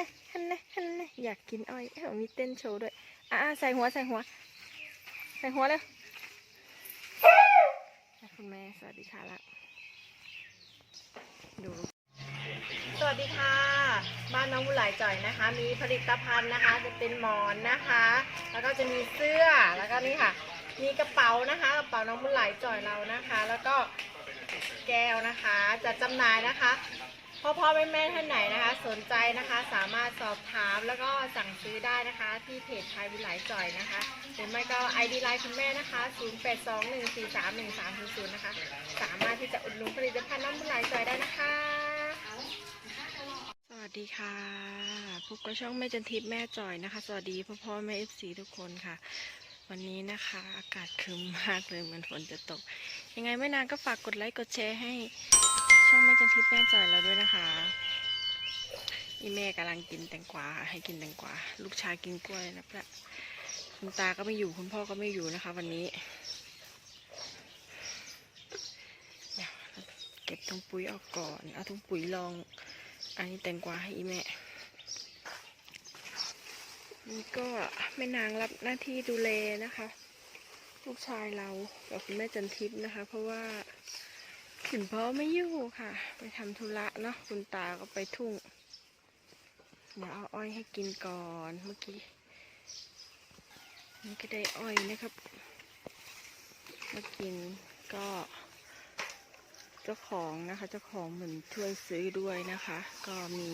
น่ฮันน่ฮันน่อยากกินอ้อยเอ้ามีเต้นโชว์ด้วย อะใส่หัวใส่หัว ใส่หัวเลยคุณแม่สวัสดีค่ะละดูสวัสดีค่ะบ้านน้องบุหลายจ่อยนะคะ มีผลิตภัณฑ์นะคะ จะเป็นหมอนนะคะ แล้วก็จะมีเสื้อแล้วก็นี่ค่ะ มีกระเป๋านะคะกระเป๋าน้องบุหลายจ่อยเรานะคะ แล้วก็แก้วนะคะจะจำหน่ายนะคะ พ่อพ่อแม่แม่ท่านไหนนะคะ สนใจนะคะสามารถสอบถามแล้วก็สั่งซื้อได้นะคะ ที่เพจไทยบุหลจ่อยนะคะหรือไม่ก็ ID ไลน์คุณแม่นะคะ 0821431300 นะคะ สามารถที่จะอุดหนุนผลิตภัณฑ์น้องบุหลจ่อยได้นะคะ สวัสดีค่ะพบกับช่องแม่จันทิพย์แม่จ่อยนะคะ สวัสดีพ่อพ่อแม่เอฟซีทุกคนค่ะวันนี้นะคะอากาศครึมมากเลยเหมือนฝนจะตก ยังไงไม่นานก็ฝากกดไลค์กดแชร์ให้ ช่องแม่จันทิพย์แม่จอยเราด้วยนะคะอีแม่กำลังกินแตงกวาค่ะให้กินแตงกวาลูกชายกินกล้วยนะพระคุณตาก็ไม่อยู่คุณพ่อก็ไม่อยู่นะคะ วันนี้เดี๋ยวเก็บถุงปุ๋ยออกก่อนเอาถุงปุ๋ยลอง อันนี้แตงกวาให้อีแม่นี่ก็แม่นางรับหน้าที่ดูแลนะคะ ลูกชายเรากับคุณแม่จันทิพย์นะคะ เพราะว่า คุณพ่อไม่อยู่ค่ะ ไปทำธุระเนาะคุณตาก็ไปทุ่ง เดี๋ยวเอาอ้อยให้กินก่อนเมื่อกี้นี่ก็ได้อ้อยนะครับ มากินก็เจ้าของนะคะ เจ้าของเหมือนช่วยซื้อด้วยนะคะ ก็มี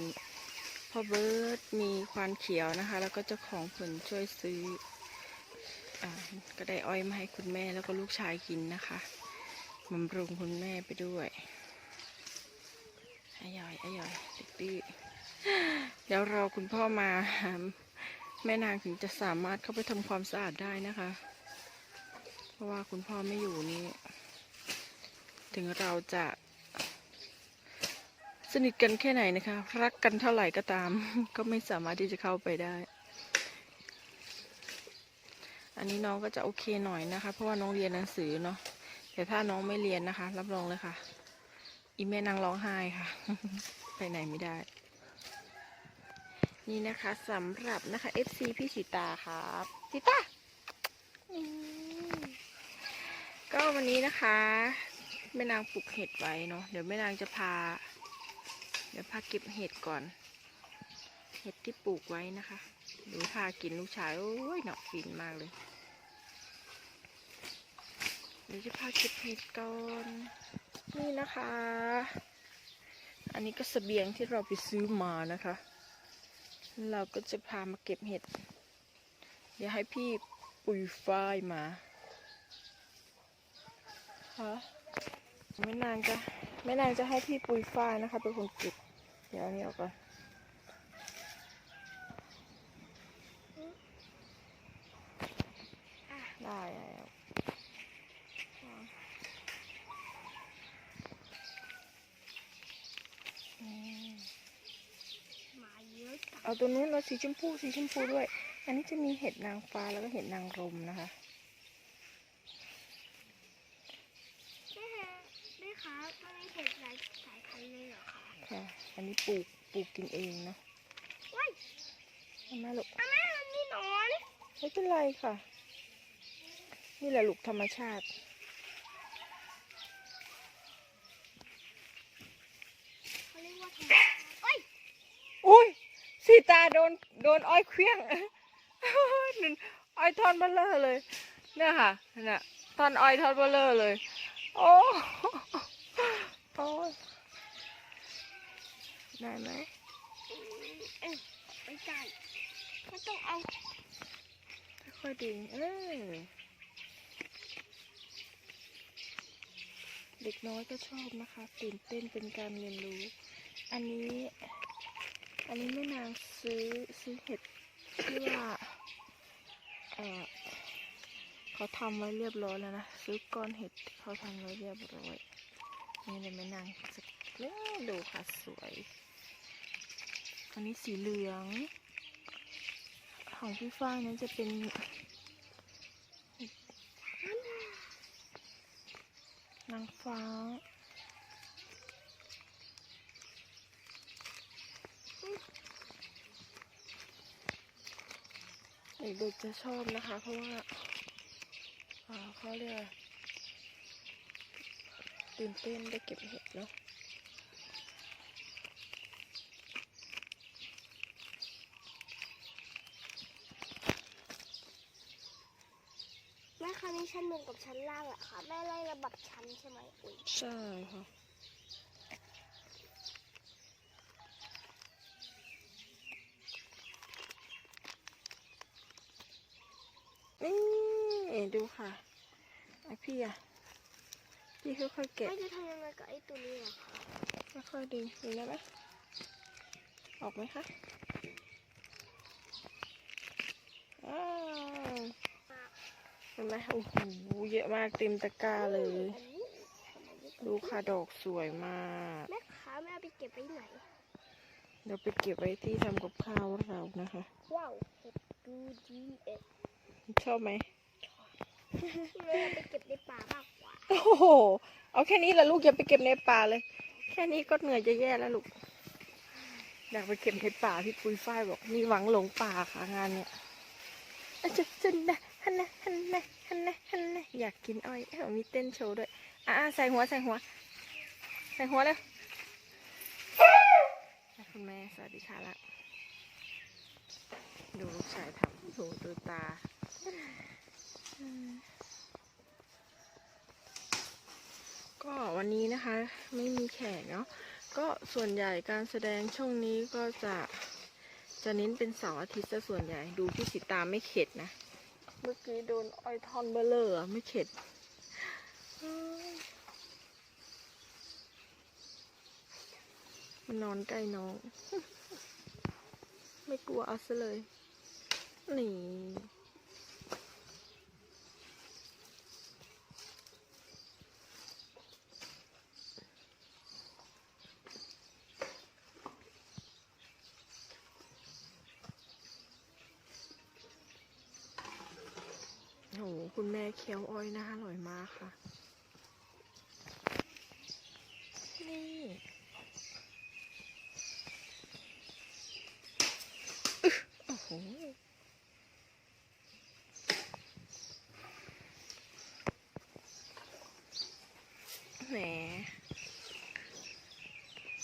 พ่อเบิร์ดมีควานเขียวนะคะ แล้วก็เจ้าของผลช่วยซื้ออก็ได้อ้อยมาให้คุณแม่แล้วก็ลูกชายกินนะคะ บำรุงคุณแม่ไปด้วยอร่อยอร่อยติดดื้อเดี๋ยวเราคุณพ่อมา แม่นางถึงจะสามารถเข้าไปทำความสะอาดได้นะคะ เพราะว่าคุณพ่อไม่อยู่นี่ ถึงเราจะ สนิทกันแค่ไหนนะคะ รักกันเท่าไหร่ก็ตาม ก็ไม่สามารถที่จะเข้าไปได้ อันนี้น้องก็จะโอเคหน่อยนะคะ เพราะว่าน้องเรียนหนังสือเนาะ แต่ถ้าน้องไม่เรียนนะคะ รับรองเลยค่ะ อีแม่นางร้องไห้ค่ะ ไปไหนไม่ได้ นี่นะคะสำหรับนะคะ FC พี่ชิตาครับชิตาก็วันนี้นะคะแม่นางปลูกเห็ดไว้เนาะเดี๋ยวแม่นางจะพา เดี๋ยวพาเก็บเห็ดก่อน เห็ดที่ปลูกไว้นะคะเดี๋ยวพากินลูกชายโอ้ยเนาะฟินมากเลย เดี๋ยวจะพาเก็บเห็ดก่อนนี่นะคะ อันนี้ก็เสบียงที่เราไปซื้อมานะคะ เราก็จะพามาเก็บเห็ด เดี๋ยวให้พี่ปุยฝ้ายมาฮะแม่นางจะแม่นางจะให้พี่ปุยฝ้ายนะคะเป็นคนเก็บ เดี๋ยวอันนี้ออกก่อนได้แล้วอืม มา เยอะจังเอาตัวนู้นเอาสีชมพูสีชมพูด้วย อันนี้จะมีเห็ดนางฟ้าแล้วก็เห็ดนางรมนะคะแม่แม่คะมันมีเห็ดหลายสายพันธุ์เลยเหรอคะค่ะ อันนี้ปลูกปลูกกินเองเนาะว้ายเอามาลูกอะแม่มันมีหนอนไม่เป็นไรค่ะ นี่แหละลูกธรรมชาติเขาเรียกว่าทำโอ้ยอุ้ย สีตาโดนโดนอ้อยเคลี้ยงนั่นอ้อยทอนเบลเลอร์เลยเนี่ยค่ะนั่นน่ะทอนอ้อยทอนเบลเลอร์เลย โอ้โอ้ยได้ไหมเอ้ยไม่ได้มันต้องเอาค่อยๆดึงเออเด็กน้อยก็ชอบนะคะตื่นเต้นเป็นการเรียนรู้ อันนี้ อันนี้แม่นางซื้อซื้อเห็ดที่ว่าเออเขาทำไว้เรียบร้อยแล้วนะซื้อก้อนเห็ดที่เขาทำไว้เรียบร้อยนี่เลยแม่นางจะเล่ดูค่ะสวยอันนี้สีเหลือง ของพี่ฝ้ายนั้นจะเป็นนางฟ้า เด็กๆจะชอบนะคะ เพราะว่าอ่าเขาเรียกอะไรตื่นเต้นได้เก็บเห็ดเนาะแม่คะนี่ชั้นบนกับชั้นล่างอะค่ะแม่ไล่ระบับชั้นใช่ไหมอุ้ยใช่ค่ะ นี่ดูค่ะไอพี่อะพี่ค่อยๆเก็บแม่จะทำยังไงกับไอ้ตัวนี้เหรอคะค่อยๆดึงดึงได้ไหมออกไหมคะอ้าวเห็นไหมโอ้โหเยอะมากเต็มตะกร้าเลยอันนี้ทำไมไม่ดูค่ะดอกสวยมาก แม่คะแม่เอาไปเก็บไว้ไหนเดี๋ยวไปเก็บไว้ที่ทำกับข้าวเรานะคะ ว้าวเห็ดดูดีเอ็ด ชอบไหมแม่เอาไปเก็บในป่ามากกว่า โอ้โห เอาแค่นี้ละลูกอย่าไปเก็บในป่าเลย แค่นี้ก็เหนื่อยจะแย่แล้วลูก อยากไปเก็บในป่าพี่ปุยฝ้ายบอกมีหวังหลงป่าค่ะงานเนี้ยอะจะจะนะฮันนะฮันนะฮันนะฮันนะอยากกินอ้อยเอ้ามีเต้นโชว์ด้วย อะอะใส่หัวใส่หัว ใส่หัวเลยคุณแม่สวัสดีค่ะละดูลูกชายทำโหดูตา ก็วันนี้นะคะ ไม่มีแขกเนาะก็ส่วนใหญ่การแสดงช่วงนี้ก็จะจะเน้นเป็นเสาร์อาทิตย์ซะส่วนใหญ่ดูพี่สิตาไม่เข็ดนะ เมื่อกี้โดนอ้อยทอนเบลเลอร์ไม่เข็ดมันนอนใกล้น้อง ไม่กลัวเอาซะเลย นี่ โหคุณแม่เคี้ยวอ้อยน่าอร่อยมากค่ะ นี่โอ้โหแหม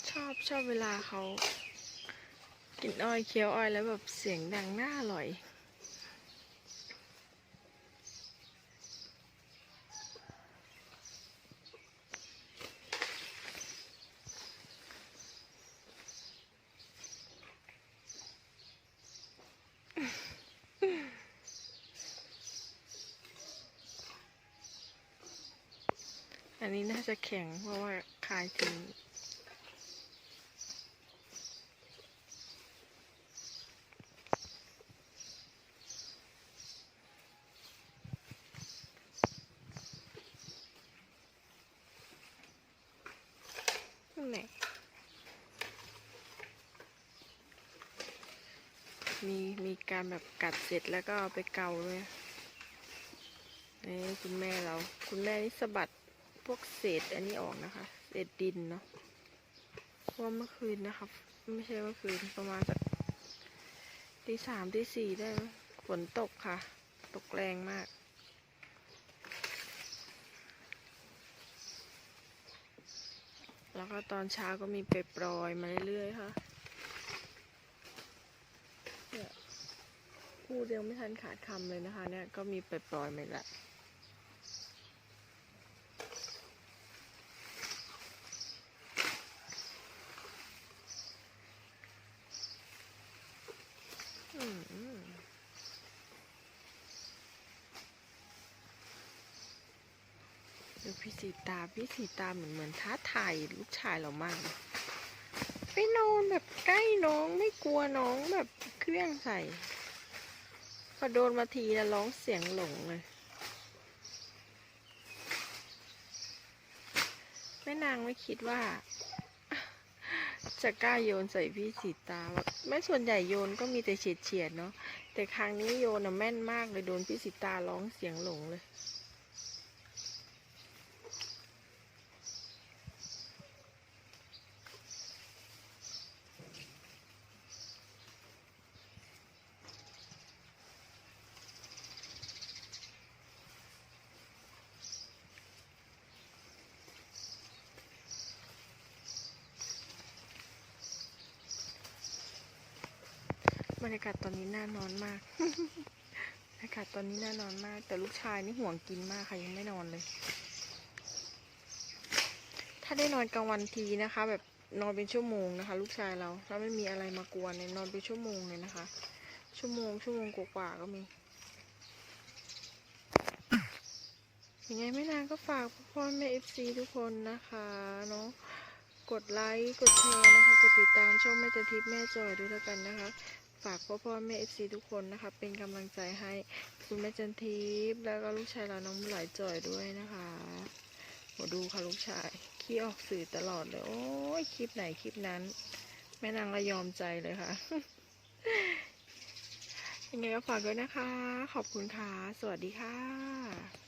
ชอบชอบเวลาเขา กินอ้อยเคี้ยวอ้อยแล้วแบบเสียงดังน่าอร่อย อันนี้น่าจะแข็งเพราะว่าคายทิ้งไหนมีมีการแบบกัดเสร็จแล้วก็เอาไปเกาด้วยนี่คุณแม่เรา คุณแม่นี่สะบัด พวกเศษอันนี้ออกนะคะ เศษดินเนาะเพราะว่าเมื่อคืนนะครับ ไม่ใช่เมื่อคืนประมาณสักตีสามตีสี่ได้ฝนตกค่ะ ตกแรงมากแล้วก็ตอนเช้าก็มีไปปลอยมาเรื่อยๆค่ะเนี่ยพูดเดียวไม่ทันขาดคำเลยนะคะ เนี่ยก็มีไปปลอยมาแล้ว อืม ดูพี่สีตา พี่สีตาเหมือนเหมือนท้าทายลูกชายเรามากเลยไปนอนแบบใกล้น้องไม่กลัวน้องแบบเครื่องใส่พอโดนมาทีแล้วร้องเสียงหลงเลยแม่นางไม่คิดว่า จะกล้าโยนใส่พี่สีตาแม่ส่วนใหญ่โยนก็มีแต่เฉียดเฉียดๆเนาะแต่ครั้งนี้โยนอะแม่นมากเลยโดนพี่สีตาร้องเสียงหลงเลย บรรยากาศตอนนี้น่านอนมาก บรรยากาศตอนนี้น่านอนมาก แต่ลูกชายนี่ห่วงกินมากค่ะยังไม่นอนเลย ถ้าได้นอนกลางวันทีนะคะ แบบนอนเป็นชั่วโมงนะคะ ลูกชายเรา ถ้าไม่มีอะไรมากวนเนี่ยนอนเป็นชั่วโมงเลยนะคะ ชั่วโมงชั่วโมงกว่าก็มียังไงไม่นานก็ฝากพ่อแม่เอฟซีทุกคนนะคะเนาะกดไลค์ กดแชร์นะคะ กดติดตามช่องแม่จันทิพย์แม่จอยด้วยแล้วกันนะคะ ฝากพ่อพ่อแม่เอฟซีทุกคนนะคะ เป็นกำลังใจให้คุณแม่จันทิพย์แล้วก็ลูกชายเราน้องหลายจอยด้วยนะคะโหดูค่ะลูกชายขี้ออกสื่อตลอดเลย โอ้ยคลิปไหนคลิปนั้น แม่นางละยอมใจเลยค่ะยังไงก็ฝากด้วยนะคะ ขอบคุณค่ะ สวัสดีค่ะ